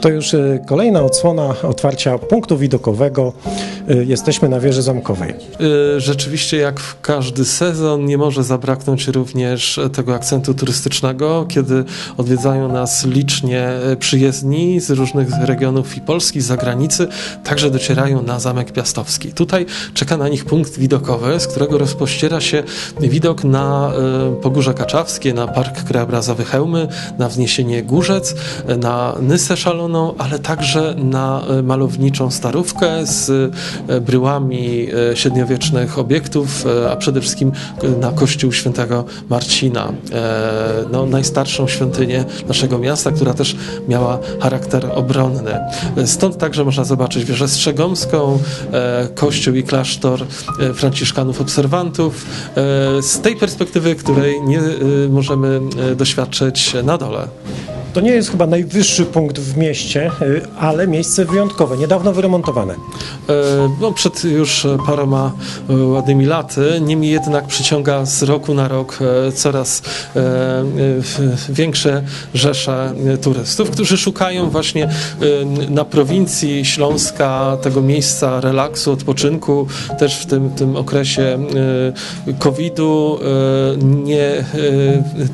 To już e, kolejna odsłona otwarcia punktu widokowego. E, Jesteśmy na wieży zamkowej. Y, Rzeczywiście, jak w każdy sezon, nie może zabraknąć również tego akcentu turystycznego, kiedy odwiedzają nas licznie y, przyjezdni z różnych regionów i Polski, z zagranicy, także docierają na Zamek Piastowski. Tutaj czeka na nich punkt widokowy, z którego rozpościera się widok na y, Pogórze Kaczawskie, na Park Krajobrazowy Chełmy, na wzniesienie Górzec, y, na Nysę Szaloną, ale także na y, malowniczą Starówkę z y, bryłami e, średniowiecznych obiektów, e, a przede wszystkim na kościół świętego Marcina, e, no, najstarszą świątynię naszego miasta, która też miała charakter obronny. E, Stąd także można zobaczyć wieżę Strzegomską, e, kościół i klasztor e, franciszkanów obserwantów, e, z tej perspektywy, której nie e, możemy e, doświadczyć na dole. To nie jest chyba najwyższy punkt w mieście, e, ale miejsce wyjątkowe, niedawno wyremontowane. E, no, przed już paroma e, ładnymi laty. Niemniej jednak przyciąga z roku na rok e, coraz e, e, większe rzesze e, turystów, którzy szukają właśnie e, na prowincji Śląska tego miejsca relaksu, odpoczynku. Też w tym, tym okresie e, COVID-u e, nie e,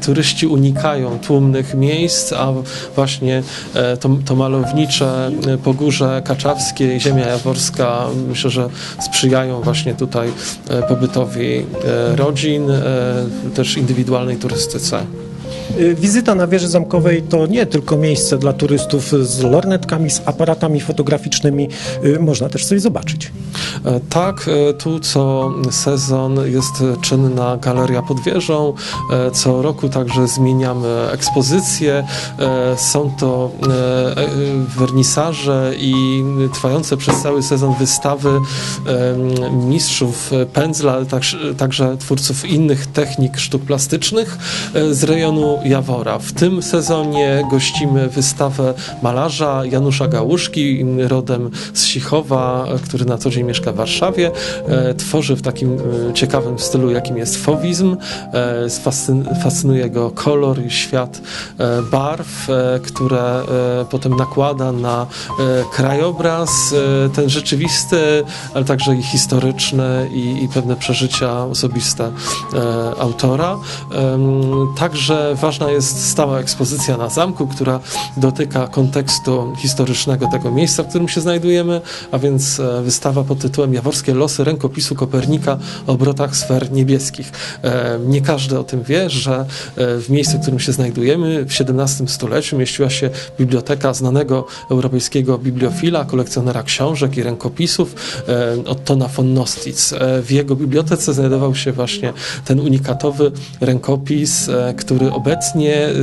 turyści unikają tłumnych miejsc, a właśnie e, to, to malownicze e, Pogórze Kaczawskie i Ziemia Jaworska myślę, że sprzyjają właśnie tutaj e, pobytowi rodzin, też indywidualnej turystyce. E, Wizyta na wieży zamkowej to nie tylko miejsce dla turystów z lornetkami, z aparatami fotograficznymi. E, Można też coś zobaczyć. E, Tak, e, tu co sezon jest czynna galeria pod wieżą. E, Co roku także zmieniamy ekspozycje. Są to wernisaże i trwające przez cały sezon wystawy mistrzów pędzla, także, twórców innych technik sztuk plastycznych z rejonu Jawora. W tym sezonie gościmy wystawę malarza Janusza Gałuszki, rodem z Sichowa, który na co dzień mieszka w Warszawie. E, Tworzy w takim e, ciekawym stylu, jakim jest fowizm. E, fascyn- Fascynuje go kolor i świat barw, które potem nakłada na krajobraz, ten rzeczywisty, ale także i historyczny i, i pewne przeżycia osobiste autora. Także ważna jest stała ekspozycja na zamku, która dotyka kontekstu historycznego tego miejsca, w którym się znajdujemy, a więc e, wystawa pod tytułem Jaworskie losy rękopisu Kopernika o obrotach sfer niebieskich. E, Nie każdy o tym wie, że e, w miejscu, w którym się znajdujemy w XVII stuleciu mieściła się biblioteka znanego europejskiego bibliofila, kolekcjonera książek i rękopisów Ottona von Nostitz. W jego bibliotece znajdował się właśnie ten unikatowy rękopis, który obecnie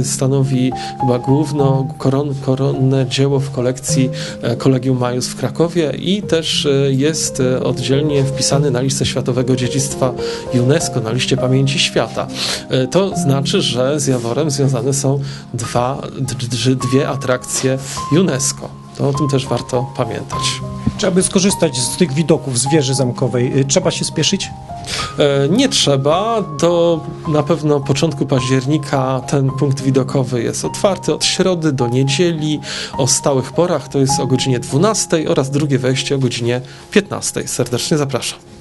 stanowi chyba główno koron, koronne dzieło w kolekcji e, Collegium Majus w Krakowie i też e, jest e, oddzielnie wpisany na listę Światowego Dziedzictwa UNESCO, na liście pamięci świata. To znaczy, że z Jaworem związane są dwa, dwie atrakcje UNESCO. To o tym też warto pamiętać. Czy aby skorzystać z tych widoków z wieży zamkowej, e, trzeba się spieszyć? E, Nie trzeba. Do na pewno początku października ten punkt widokowy jest otwarty od środy do niedzieli o stałych porach, to jest o godzinie 12 oraz drugie wejście o godzinie 15. Serdecznie zapraszam.